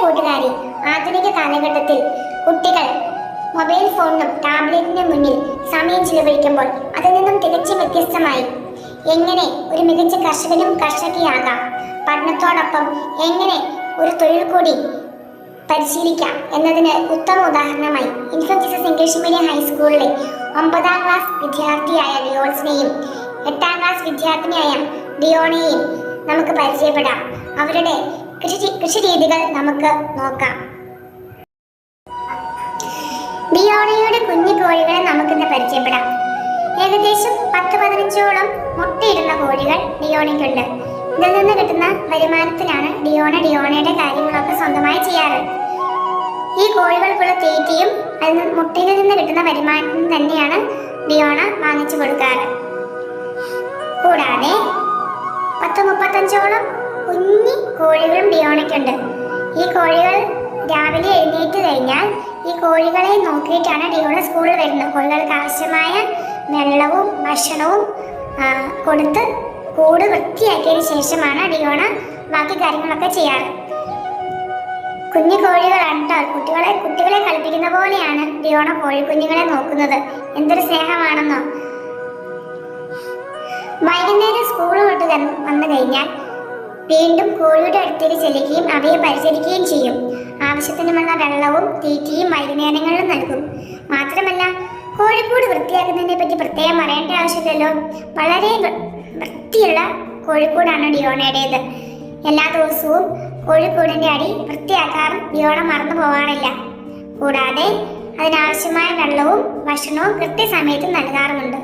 കൂട്ടുകാരി ആധുനിക കാലഘട്ടത്തിൽ കുട്ടികൾ മൊബൈൽ ഫോണിനും ടാബ്ലറ്റിനും മുന്നിൽ സമയം ചിലവഴിക്കുമ്പോൾ അതിൽ നിന്നും തികച്ചും വ്യത്യസ്തമായി. എങ്ങനെ ഒരു മികച്ച കർഷകനും കർഷകയാകാം? പഠനത്തോടൊപ്പം എങ്ങനെ ഒരു തൊഴിൽ കൂടി പരിശീലിക്കാം എന്നതിന് ഉത്തമ ഉദാഹരണമായി ഇൻഫം ജീസസ് ഇംഗ്ലീഷ് മീഡിയം ഹൈസ്കൂളിലെ ഒമ്പതാം ക്ലാസ് വിദ്യാർത്ഥിയായ ഡിയോൾസിനെയും എട്ടാം ക്ലാസ് വിദ്യാർത്ഥിനിയായ ഡിയോണയെയും നമുക്ക് പരിചയപ്പെടാം. അവരുടെ കൃഷി കൃഷി രീതികൾ നമുക്ക് നോക്കാം. ബിയോണയുടെ കുഞ്ഞു കോഴികളെ നമുക്കിന്ന് പരിചയപ്പെടാം. ഏകദേശം പത്ത് പതിനഞ്ചോളം മുട്ടയിടുന്ന കോഴികൾ ഡിയോണയ്ക്കുണ്ട് ഇതിൽ നിന്ന് കിട്ടുന്ന വരുമാനത്തിലാണ് ഡിയോണ ഡിയോണയുടെ കാര്യങ്ങളൊക്കെ സ്വന്തമായി ചെയ്യാറ്. ഈ കോഴികൾക്കുള്ള തീറ്റയും അതിൽ മുട്ടയിൽ നിന്ന് കിട്ടുന്ന വരുമാനം തന്നെയാണ് ഡിയോണ വാങ്ങിച്ചു കൊടുക്കാറ്. കൂടാതെ പത്ത് മുപ്പത്തഞ്ചോളം കുഞ്ഞി കോഴികളും ഡിയോണയ്ക്കുണ്ട് ഈ കോഴികൾ രാവിലെ എഴുന്നേറ്റ് കഴിഞ്ഞാൽ ഈ കോഴികളെ നോക്കിയിട്ടാണ് ഡിയോണ സ്കൂളിൽ വരുന്നത്. കോഴികൾക്ക് ആവശ്യമായ വെള്ളവും ഭക്ഷണവും കൊടുത്ത് കൂട് വൃത്തിയാക്കിയതിന് ശേഷമാണ് ഡിയോണ ബാക്കി കാര്യങ്ങളൊക്കെ ചെയ്യാറ്. കുഞ്ഞു കോഴികളാണ് കേട്ടോ കുട്ടികളെ കുട്ടികളെ കളിപ്പിക്കുന്ന പോലെയാണ് ഡിയോണ കോഴി കുഞ്ഞുങ്ങളെ നോക്കുന്നത്. എന്തൊരു സ്നേഹമാണെന്നോ. വൈകുന്നേരം വന്ന് വന്നു കഴിഞ്ഞാൽ വീണ്ടും കോഴിയുടെ അടുത്തേക്ക് ചെല്ലുകയും അവയെ പരിചരിക്കുകയും ചെയ്യും. ആവശ്യത്തിനുമുള്ള വെള്ളവും തീറ്റയും വൈകുന്നേരങ്ങളിലും നൽകും. മാത്രമല്ല കോഴിക്കൂട് വൃത്തിയാക്കുന്നതിനെ പറ്റി പ്രത്യേകം പറയേണ്ട ആവശ്യമില്ലല്ലോ. വളരെ വൃത്തിയുള്ള കോഴിക്കൂടാണ് ഡിയോണയുടേത്. എല്ലാ ദിവസവും കോഴിക്കൂടിന്റെ അടി വൃത്തിയാക്കാറും ഡിയോണ മറന്നു പോകാറില്ല കൂടാതെ അതിനാവശ്യമായ വെള്ളവും ഭക്ഷണവും കൃത്യസമയത്ത് നൽകാറുമുണ്ട്.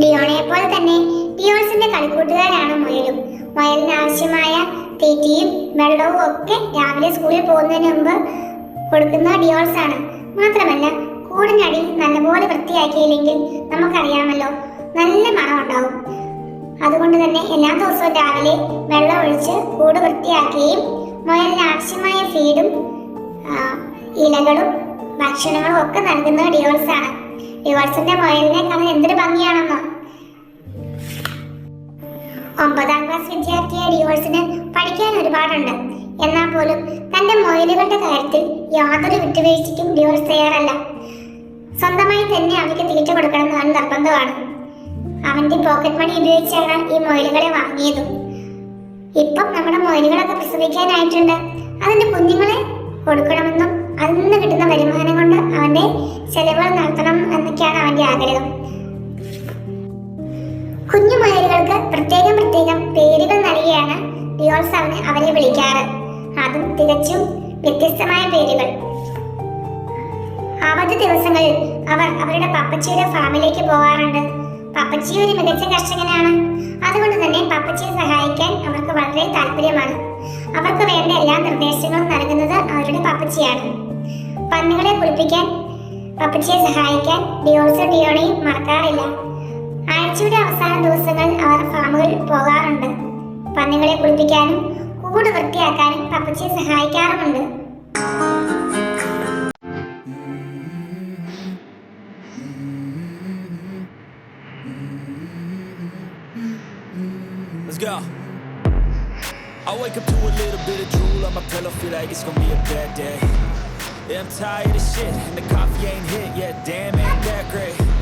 ഡിയോണയെ പോലെ തന്നെ ഡിയോൾസിന്റെ കളിക്കൂട്ടുകാരാണ് മുയലും. മുയലിന് ആവശ്യമായ തീറ്റയും വെള്ളവും ഒക്കെ രാവിലെ സ്കൂളിൽ പോകുന്നതിന് മുമ്പ് കൊടുക്കുന്ന ഡിയോൾസ് ആണ്. മാത്രമല്ല കൂടിനടി നല്ലപോലെ വൃത്തിയാക്കിയില്ലെങ്കിൽ നമുക്കറിയാമല്ലോ നല്ല മണം ഉണ്ടാവും. അതുകൊണ്ട് തന്നെ എല്ലാ ദിവസവും രാവിലെ വെള്ളം ഒഴിച്ച് കൂട് വൃത്തിയാക്കുകയും മുയലിന് ആവശ്യമായ ഫീഡും ഇലകളും ഭക്ഷണങ്ങളും ഒക്കെ നൽകുന്നത് ഡിയോൾസ് ആണ്. ഡിയോൾസിന്റെ മുയലിനെ കാണാൻ എന്തൊരു ഭംഗിയാണെന്നോ. ഒമ്പതാം ക്ലാസ് വിദ്യാർത്ഥിയായ ഡിവോഴ്സിന് പഠിക്കാൻ ഒരുപാടുണ്ട്. എന്നാൽ പോലും തന്റെ മൊയിലുകളുടെ കാര്യത്തിൽ യാതൊരു വിട്ടുവീഴ്ചയ്ക്കും ഡിവോഴ്സ് തയ്യാറല്ല. സ്വന്തമായി തന്നെ അവയ്ക്ക് തീറ്റ കൊടുക്കണമെന്ന് അവൻ നിർബന്ധമാണ്. അവന്റെ പോക്കറ്റ് മണി ഉപയോഗിച്ചാണ് ഈ മൊയിലുകളെ വാങ്ങിയതും. ഇപ്പം നമ്മുടെ മൊയിലുകളൊക്കെ പ്രസവിക്കാനായിട്ടുണ്ട്. അതിന്റെ കുഞ്ഞുങ്ങളെ കൊടുക്കണമെന്നും അതിൽ നിന്ന് കിട്ടുന്ന വരുമാനം കൊണ്ട് അവന്റെ ചെലവുകൾ നടത്തണം എന്നൊക്കെയാണ് അവന്റെ ആഗ്രഹം. കുഞ്ഞു മുയലുകൾക്ക് പ്രത്യേകം പ്രത്യേകം പേരുകൾ നൽകിയാണ് ഡിയോൾസ് അവന് അവരെ വിളിക്കാറ്. അതും തികച്ചും വ്യത്യസ്തമായ പേരുകൾ. അവധി ദിവസങ്ങളിൽ അവർ അവരുടെ പപ്പച്ചിയുടെ ഫാമിലേക്ക് പോകാറുണ്ട്. പപ്പച്ചി ഒരു മികച്ച കർഷകനാണ്. അതുകൊണ്ട് തന്നെ പപ്പച്ചിയെ സഹായിക്കാൻ അവർക്ക് വളരെ താല്പര്യമാണ്. അവർക്ക് വേണ്ട എല്ലാ നിർദ്ദേശങ്ങളും നൽകുന്നത് അവരുടെ പപ്പച്ചിയാണ്. പന്നികളെ കുളിപ്പിക്കാൻ പപ്പച്ചിയെ സഹായിക്കാൻ ഡിയോൾസോ ഡിയോണയും മറക്കാറില്ല. ആഴ്ചയുടെ അവസാന ദിവസങ്ങൾ അവർ ഫാമുകളിൽ പോകാറുണ്ട് പന്നികളെ കുളിപ്പിക്കാനും കൂട് വൃത്തിയാക്കാനും പപ്പച്ചിയെ സഹായിക്കാറുമുണ്ട്. I wake up to a little bit of drool on my pillow, feel like it's gonna be a bad day. Yeah, I'm tired of shit, and the coffee ain't hit yet, damn, ain't that great.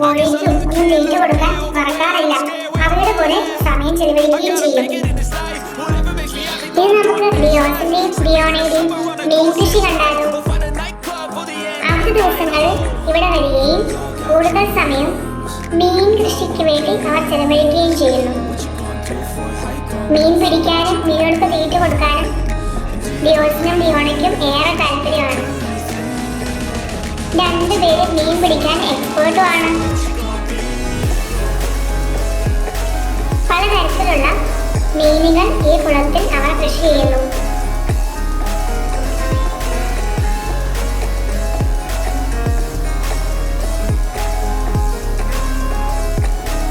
കോഴിക്കും ഒന്നും തീറ്റ കൊടുക്കാൻ മറക്കാറില്ല അവരുടെ കൂടെ സമയം ചെലവഴിക്കുകയും ചെയ്യും ഇനി നമുക്ക് ലിയോസിന്റെയും ബിയോണയുടെയും മീൻ കൃഷി കണ്ടാലോ ആദ്യ ദിവസങ്ങളിൽ ഇവിടെ വരികയും കൂടുതൽ സമയം മീൻ കൃഷിക്ക് വേണ്ടി അവർ ചെലവഴിക്കുകയും ചെയ്യുന്നു. മീൻ പിടിക്കാനും മീനുകൾക്ക് തീറ്റ കൊടുക്കാനും ലിയോസിനും ലിയോണയ്ക്കും ഏറെ താല്പര്യമാണ്. രണ്ടുപേരും മീൻ പിടിക്കാൻ എക്സ്പേർട്ടുമാണ് പലതരത്തിലുള്ള മീനുകൾ ഈ കുളത്തിൽ അവർ കൃഷി ചെയ്യുന്നു.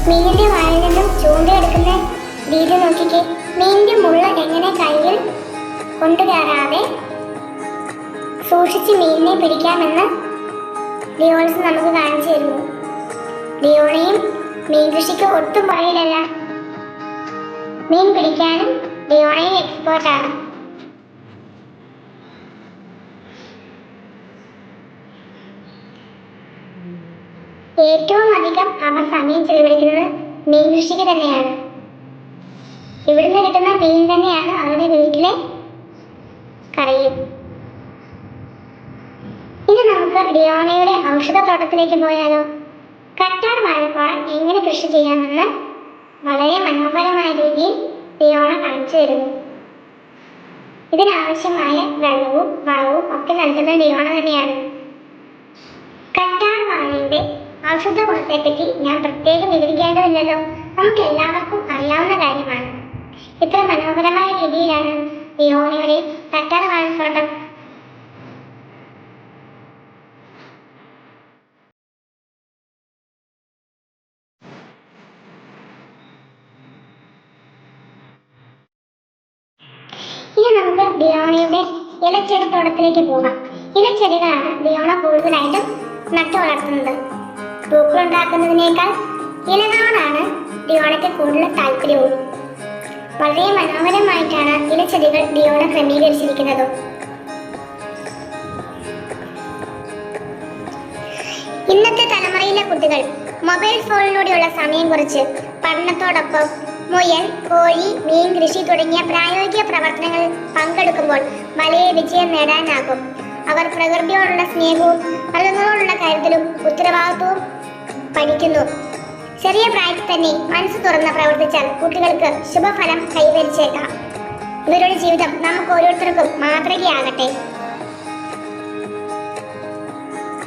മീനിന്റെ വായിൽ നിന്നും ചൂണ്ടയെടുക്കുന്ന രീതി നോക്കിക്കേ. മീനിന്റെ മുള്ള എങ്ങനെ കയ്യിൽ കൊണ്ടുകയറാതെ സൂക്ഷിച്ച് മീനിനെ പിടിക്കാമെന്ന് ലിയോൺസ് നമുക്ക് കാണിച്ചു തരുന്നു. ലിയോണയും മീൻ കൃഷിക്ക് ഒട്ടും പറയില്ലല്ല മീൻ പിടിക്കാനും ലിയോണയും എക്സ്പോർട്ടാണ് ഏറ്റവും അധികം അവർ സമയം ചെലവഴിക്കുന്നത് മീൻ കൃഷിക്ക് തന്നെയാണ്. ഇവിടുന്ന് കിട്ടുന്ന മീൻ തന്നെയാണ് അവരുടെ വീട്ടിലെ കറിയും. ഇനി നമുക്ക് ഡിയോണയുടെ ഔഷധത്തോട്ടത്തിലേക്ക് പോയാലോ? കറ്റാർ വാഴപ്പാട് എങ്ങനെ കൃഷി ചെയ്യാമെന്ന് വളരെ മനോഹരമായ രീതിയിൽ ഡിയോണ കാണിച്ചു തരുന്നു. ഇതിനാവശ്യമായ വെള്ളവും വളവും ഒക്കെ നൽകുന്ന ഡിയോണ തന്നെയാണ്. കറ്റാർ വാഴയുടെ ഔഷധ ഗുണത്തെപ്പറ്റി ഞാൻ പ്രത്യേകം വിവരിക്കേണ്ടതില്ലല്ലോ. നമുക്ക് എല്ലാവർക്കും അറിയാവുന്ന കാര്യമാണ്. ഇത്ര മനോഹരമായ രീതിയിലാണ് ഡിയോണയുടെ കറ്റാർ വാഴത്തോട്ടം ഇനി നമുക്ക് ഡിയോണയുടെ ഇലച്ചെടിത്തോട്ടത്തിലേക്ക് പോകാം. ഇലച്ചെടികളാണ് ഡിയോണ കൂടുതലായിട്ടും നട്ടു വളർത്തുന്നത്. പൂക്കളുണ്ടാക്കുന്നതിനേക്കാൾ ഇലകളോടാണ് ഡിയോണയ്ക്ക് കൂടുതൽ താല്പര്യവും. വളരെ മനോഹരമായിട്ടാണ് ഇലച്ചെടികൾ ഡിയോണ ക്രമീകരിച്ചിരിക്കുന്നത്. ഇന്നത്തെ തലമുറയിലെ കുട്ടികൾ മൊബൈൽ ഫോണിലൂടെയുള്ള സമയം കുറിച്ച് പഠനത്തോടൊപ്പം മുയൽ കോഴി മീൻ കൃഷി തുടങ്ങിയ പ്രായോഗിക പ്രവർത്തനങ്ങളിൽ പങ്കെടുക്കുമ്പോൾ വലിയ വിജയം നേടാനാകും. അവർ പ്രകൃതിയോടുള്ള സ്നേഹവും മൃഗങ്ങളോടുള്ള കരുതലും ഉത്തരവാദിത്വവും പഠിക്കുന്നു ചെറിയ പ്രായത്തിൽ തന്നെ മനസ്സ് തുറന്ന് പ്രവർത്തിച്ചാൽ കുട്ടികൾക്ക് ശുഭഫലം കൈവരിച്ചേക്കാം. ഇവരുടെ ജീവിതം നമുക്ക് ഓരോരുത്തർക്കും മാതൃകയാകട്ടെ.